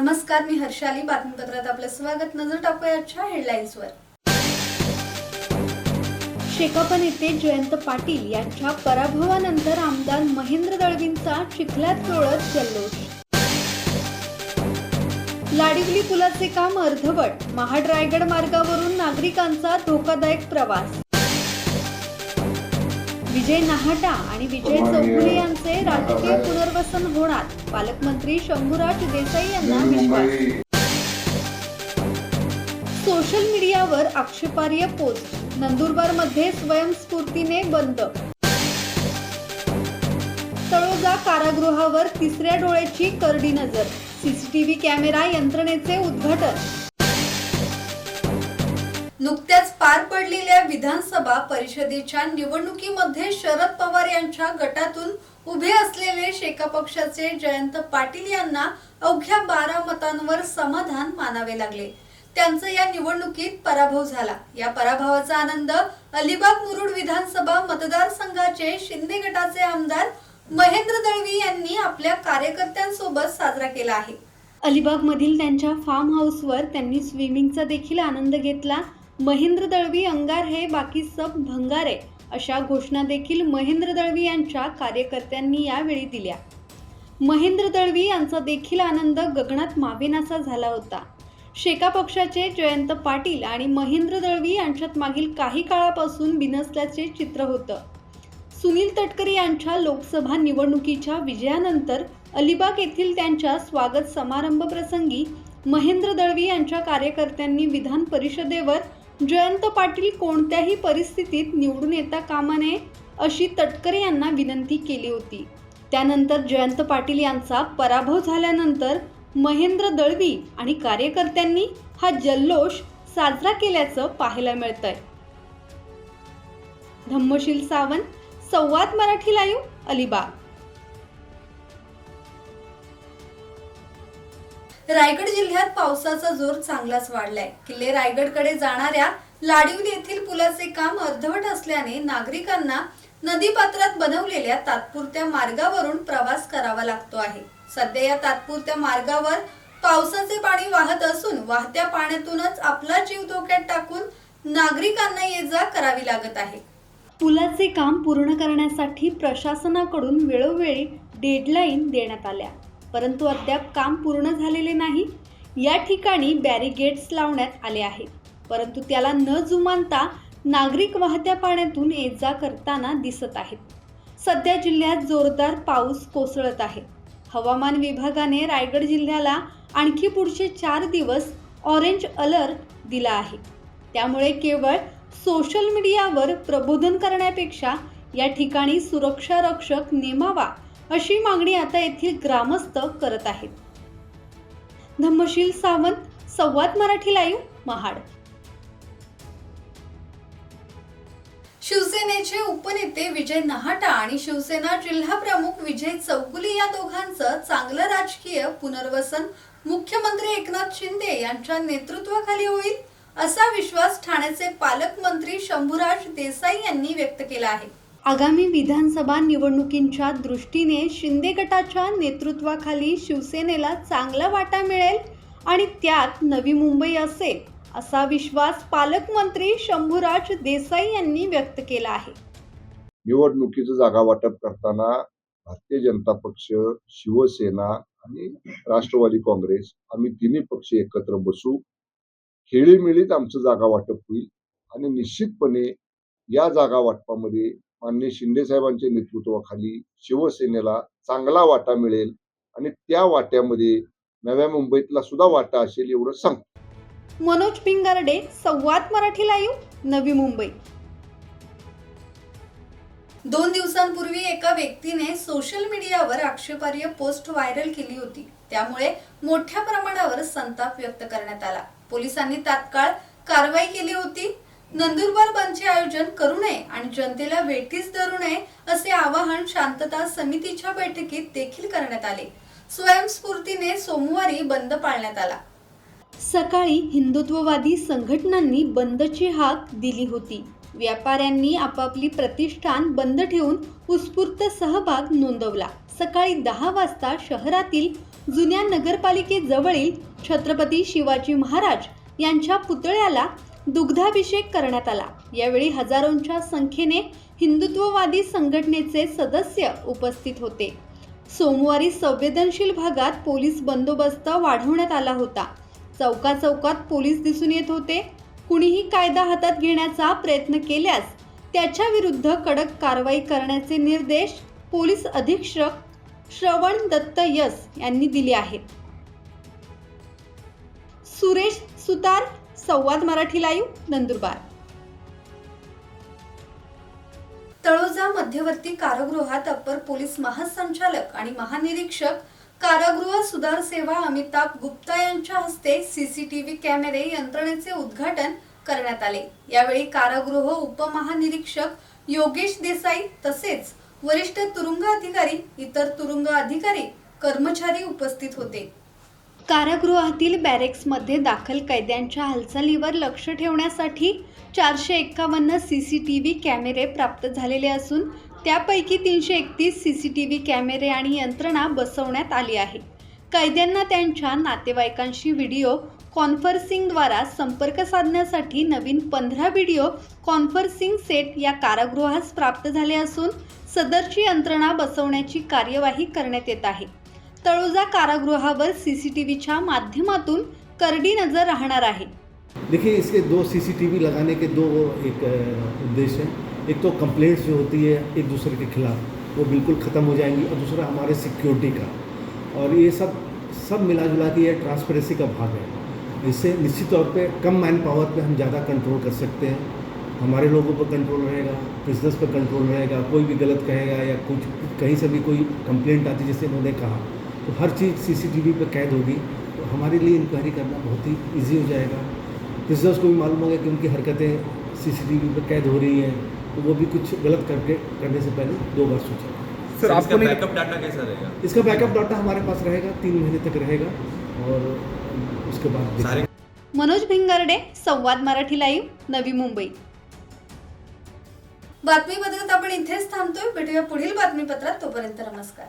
नमस्कार मी हर्षाली. बातमीपत्रात आपलं स्वागत. नजर टाकूया आजच्या हेडलाईन्सवर शेकाप नेते जयंत पाटील यांच्या पराभवानंतर आमदार महेंद्र दळवींचा चिखल्यात लोळत जल्लोष. लाडिवली पुलाचे काम अर्धवट. महाड रायगड मार्गावरून नागरिकांचा धोकादायक प्रवास. विजय नाहाटा आणि विजय चौगुले यांचे राजकीय पुनर्वसन होणार. पालकमंत्री शंभूराज देसाई यांना विश्वास. सोशल मीडियावर आक्षेपार्ह पोस्ट. नंदुरबारमध्ये स्वयंस्फूर्तीने बंद. तळोजा कारागृहावर तिसऱ्या डोळ्याची करडी नजर. सीसीटीव्ही कॅमेरा यंत्रणेचे उद्घाटन. नुकत्याच पार पडलेल्या विधानसभा परिषदेच्या निवडणुकीमध्ये शरद पवार यांच्या गटातून उभे असलेले शेका पक्षाचे जयंत पाटील यांना अवघ्या बारा मतांवर समाधान मानावे लागले. त्यांचा या निवडणुकीत पराभव झाला. या पराभवाचा आनंद अलिबाग मुरुड विधानसभा मतदारसंघाचे शिंदे गटाचे आमदार महेंद्र दळवी यांनी आपल्या कार्यकर्त्यांसोबत साजरा केला आहे. अलिबाग मधील त्यांच्या फार्म हाऊसवर त्यांनी स्विमिंगचा देखील आनंद घेतला. महेंद्र दळवी अंगार हे बाकी सब भंगारे अशा घोषणा देखील महेंद्र दळवी यांच्या कार्यकर्त्यांनी यावेळी दिल्या. महेंद्र दळवी यांचा देखील आनंद गगनात मावेनासा झाला होता. शेका पक्षाचे जयंत पाटील आणि महेंद्र दळवी यांच्यात मागील काही काळापासून बिनसल्याचे चित्र होतं. सुनील तटकरे यांच्या लोकसभा निवडणुकीच्या विजयानंतर अलिबाग येथील त्यांच्या स्वागत समारंभ प्रसंगी महेंद्र दळवी यांच्या कार्यकर्त्यांनी विधान परिषदेवर जयंत पाटील कोणत्याही परिस्थितीत निवडून येता कामा नये अशी तटकरे यांना विनंती केली होती. त्यानंतर जयंत पाटील यांचा पराभव झाल्यानंतर महेंद्र दळवी आणि कार्यकर्त्यांनी हा जल्लोष साजरा केल्याचं पाहायला मिळतंय. धम्मशील सावंत संवाद मराठी लाईव्ह अलिबाग. रायगड जिल्ह्यात पावसाचा जोर चांगलाच वाढलाय. किल्ले रायगडकडे जाणाऱ्या लाडिवली येथील पुलाचे काम अर्धवट असल्याने नागरिकांना नदीपात्रात बनवलेल्या तात्पुरत्या मार्गावरून प्रवास करावा लागतो आहे. सध्या या तात्पुरत्या मार्गावर पावसाचे पाणी वाहत असून वाहत्या पाण्यातूनच आपला जीव धोक्यात टाकून नागरिकांना ये जा करावी लागत आहे. पुलाचे काम पूर्ण करण्यासाठी प्रशासनाकडून वेळोवेळी डेडलाईन देण्यात आल्या. परंतु अद्याप काम पूर्ण झालेले नाही. या ठिकाणी बॅरिगेट्स लावण्यात आले आहेत. परंतु त्याला न जुमानता नागरिक वाहत्या पाण्यातून ये जा करताना दिसत आहेत. सध्या जिल्ह्यात जोरदार पाऊस कोसळत आहे. हवामान विभागाने रायगड जिल्ह्याला आणखी पुढचे चार दिवस ऑरेंज अलर्ट दिला आहे. त्यामुळे केवळ सोशल मीडियावर प्रबोधन करण्यापेक्षा या ठिकाणी सुरक्षा रक्षक नेमावा अशी मागणी आता येथील ग्रामस्थ करत आहेत. धम्मशील सावंत संवाद मराठी लाईव्ह महाड. शिवसेनेचे उपनेते विजय नहाटा आणि शिवसेना जिल्हा प्रमुख विजय चौगुले या दोघांचं चांगलं राजकीय पुनर्वसन मुख्यमंत्री एकनाथ शिंदे यांच्या नेतृत्वाखाली होईल असा विश्वास ठाण्याचे पालकमंत्री शंभूराज देसाई यांनी व्यक्त केला आहे. आगामी विधानसभा निवडणुकींच्या दृष्टीने शिंदे गटाच्या नेतृत्वाखाली शिवसेनेला चांगला वाटा मिळेल आणि त्यात नवी मुंबई असेल असा विश्वास पालकमंत्री शंभूराज देसाई यांनी व्यक्त केला आहे. निवडणुकीचं जागा वाटप करताना भारतीय जनता पक्ष शिवसेना आणि राष्ट्रवादी काँग्रेस आम्ही तिन्ही पक्ष एकत्र बसू खेळीमेळीत आमचं जागा वाटप होईल आणि निश्चितपणे या जागा वाटपामध्ये माननीय शिंदे साहेबांच्या नेतृत्वाखाली शिवसेनेला चांगला वाटा मिळेल आणि त्या वाट्यामध्ये नव्या मुंबईतला सुद्धा वाटा असेल एवढं सांगतो. मनोज पिंगारडे संवाद मराठी लाईव्ह नवी मुंबई. दोन दिवसांपूर्वी एका व्यक्तीने सोशल मीडियावर आक्षेपार्ह पोस्ट व्हायरल केली होती. त्यामुळे मोठ्या प्रमाणावर संताप व्यक्त करण्यात आला. पोलिसांनी तात्काळ कारवाई केली होती. नंदुरबार बंदचे आयोजन करू नये आणि जनतेला वेठीस धरू नये असे आवाहन शांतता समितीच्या बैठकीत देखील करण्यात आले. स्वयंस्फूर्तीने सोमवारी बंद पाळण्यात आला. सकाळी हिंदुत्ववादी संघटनांनी बंदची हाक दिली होती. व्यापाऱ्यांनी आपापली प्रतिष्ठान बंद ठेवून उत्स्फूर्त सहभाग नोंदवला. सकाळी दहा वाजता शहरातील जुन्या नगरपालिकेजवळील छत्रपती शिवाजी महाराज यांच्या पुतळ्याला दुग्धाभिषेक करण्यात आला. यावेळी हजारोंच्या संख्येने हिंदुत्ववादी संघटनेचे सदस्य उपस्थित होते. सोमवारी संवेदनशील भागात पोलीस बंदोबस्त वाढवण्यात आला होता. चौका चौकात पोलीस दिसून येत होते. कुणीही कायदा हातात घेण्याचा प्रयत्न केल्यास त्याच्या विरुद्ध कडक कारवाई करण्याचे निर्देश पोलीस अधीक्षक श्रवण दत्त यस यांनी दिले आहेत. सुरेश सुतार संवाद मराठी लाईव्ह नंदुरबार. तळोजा मध्यवर्ती कारागृहात अप्पर पोलीस महासंचालक आणि महानिरीक्षक कारागृह सुधार सेवा अमिताभ गुप्ता यांच्या हस्ते सीसीटीव्ही कॅमेरे यंत्रणेचे उद्घाटन करण्यात आले. यावेळी कारागृह उपमहानिरीक्षक योगेश देसाई तसेच वरिष्ठ तुरुंग अधिकारी इतर तुरुंग अधिकारी कर्मचारी उपस्थित होते. कारागृहातील बॅरेक्समध्ये दाखल कैद्यांच्या हालचालीवर लक्ष ठेवण्यासाठी चारशे एक्कावन्न सी सी टी व्ही कॅमेरे प्राप्त झालेले असून त्यापैकी तीनशे एकतीस सी सी टी व्ही कॅमेरे आणि यंत्रणा बसवण्यात आली आहे. कैद्यांना त्यांच्या नातेवाईकांशी व्हिडिओ कॉन्फरन्सिंगद्वारा संपर्क साधण्यासाठी नवीन पंधरा व्हिडिओ कॉन्फरन्सिंग सेट या कारागृहास प्राप्त झाले असून सदरची यंत्रणा बसवण्याची कार्यवाही करण्यात येत आहे. तळोजा कारागृहावर सीसीटीव्हीच्या माध्यमातून करडी नजर राहणार आहे. देखिए इसके दो सीसीटीवी लगाने के दो एक उद्देश्य हैं। एक तो कंप्लेंट्स जो होती है एक दूसरे के खिलाफ वो बिल्कुल ख़त्म हो जाएंगी और दूसरा हमारे सिक्योरिटी का। और ये सब सब मिला जुला के ये ट्रांसपेरेंसी का भाग है। इससे निश्चित तौर पे कम मैन पावर पे हम ज़्यादा कंट्रोल कर सकते हैं। हमारे लोगों पर कंट्रोल रहेगा बिजनेस पर कंट्रोल रहेगा कोई भी गलत कहेगा या कुछ कहीं से भी कोई कंप्लेंट आती जैसे उन्होंने कहा तो हर चीज़ सीसीटीवी पे कैद होगी। तो हमारे लिए इंक्वायरी करना बहुत ही ईजी हो जाएगा। बिजनेस को भी मालूम होगा कि उनकी हरकतें सीसीटीवी पे कैद हो रही हैं। तो वो भी कुछ गलत करके करने से पहले दो बार सोचें। सर इसका आपको बैकअप डाटा कैसा रहेगा? इसका बैकअप डाटा हमारे पास रहेगा तीन महीने तक रहेगा और उसके बाद मनोज भिंगारडे संवाद मराठी लाईव्ह नवी मुंबई. बातमी बदलत आपण इथेच थांबतोय. भेटूया पुढील बातमीपत्रात. तोपर्यंत नमस्कार.